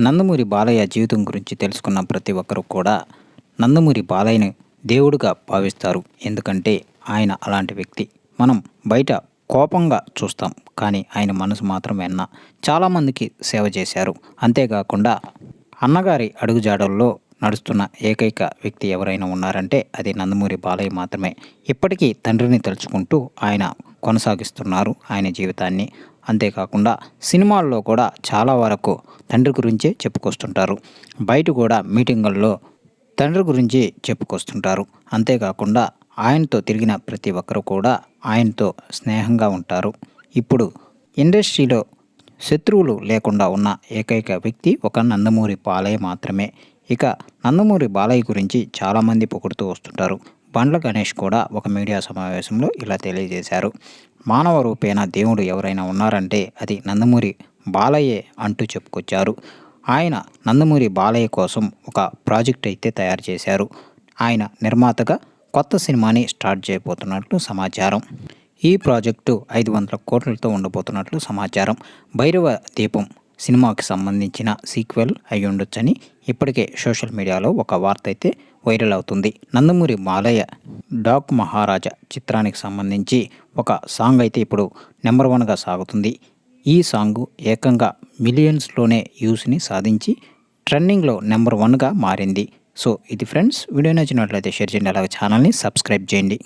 నందమూరి బాలయ్య జీవితం గురించి తెలుసుకున్న ప్రతి ఒక్కరూ కూడా నందమూరి బాలయ్యని దేవుడుగా భావిస్తారు. ఎందుకంటే ఆయన అలాంటి వ్యక్తి. మనం బయట కోపంగా చూస్తాం. కానీ ఆయన మనసు మాత్రం ఎన్న చాలామందికి సేవ చేశారు. అంతేకాకుండా అన్నగారి అడుగుజాడల్లో నడుస్తున్న ఏకైక వ్యక్తి ఎవరైనా ఉన్నారంటే అది నందమూరి బాలయ్య మాత్రమే. ఇప్పటికీ తండ్రిని తలుచుకుంటూ ఆయన కొనసాగిస్తున్నారు. ఆయన జీవితాన్ని అంతేకాకుండా సినిమాల్లో కూడా చాలా వరకు తండ్రి గురించే చెప్పుకొస్తుంటారు. బయట కూడా మీటింగుల్లో తండ్రి గురించి చెప్పుకొస్తుంటారు. అంతేకాకుండా ఆయనతో తిరిగిన ప్రతి ఒక్కరు కూడా ఆయనతో స్నేహంగా ఉంటారు. ఇప్పుడు ఇండస్ట్రీలో శత్రువులు లేకుండా ఉన్న ఏకైక వ్యక్తి ఒక నందమూరి బాలయ్య మాత్రమే. ఇక నందమూరి బాలయ్య గురించి చాలామంది పొగుడుతూ వస్తుంటారు. పండ్ల గణేష్ కూడా ఒక మీడియా సమావేశంలో ఇలా తెలియజేశారు. మానవ రూపేణ దేవుడు ఎవరైనా ఉన్నారంటే అది నందమూరి బాలయ్యే అంటూ చెప్పుకొచ్చారు. ఆయన నందమూరి బాలయ్య కోసం ఒక ప్రాజెక్ట్ అయితే తయారు చేశారు. ఆయన నిర్మాతగా కొత్త సినిమాని స్టార్ట్ చేయబోతున్నట్లు సమాచారం. ఈ ప్రాజెక్టు ఐదు వందల కోట్లతో ఉండబోతున్నట్లు సమాచారం. భైరవ దీపం సినిమాకి సంబంధించిన సీక్వెల్ అయి ఉండొచ్చని ఇప్పటికే సోషల్ మీడియాలో ఒక వార్త అయితే వైరల్ అవుతుంది. నందమూరి మాలయ్య డాక్ మహారాజా చిత్రానికి సంబంధించి ఒక సాంగ్ అయితే ఇప్పుడు నెంబర్ వన్గా సాగుతుంది. ఈ సాంగు ఏకంగా మిలియన్స్లోనే యూస్ని సాధించి ట్రెండింగ్లో నెంబర్ వన్గా మారింది. సో ఇది ఫ్రెండ్స్ వీడియో నచ్చినట్లయితే షేర్ చేయండి. అలాగే ఛానల్ని సబ్స్క్రైబ్ చేయండి.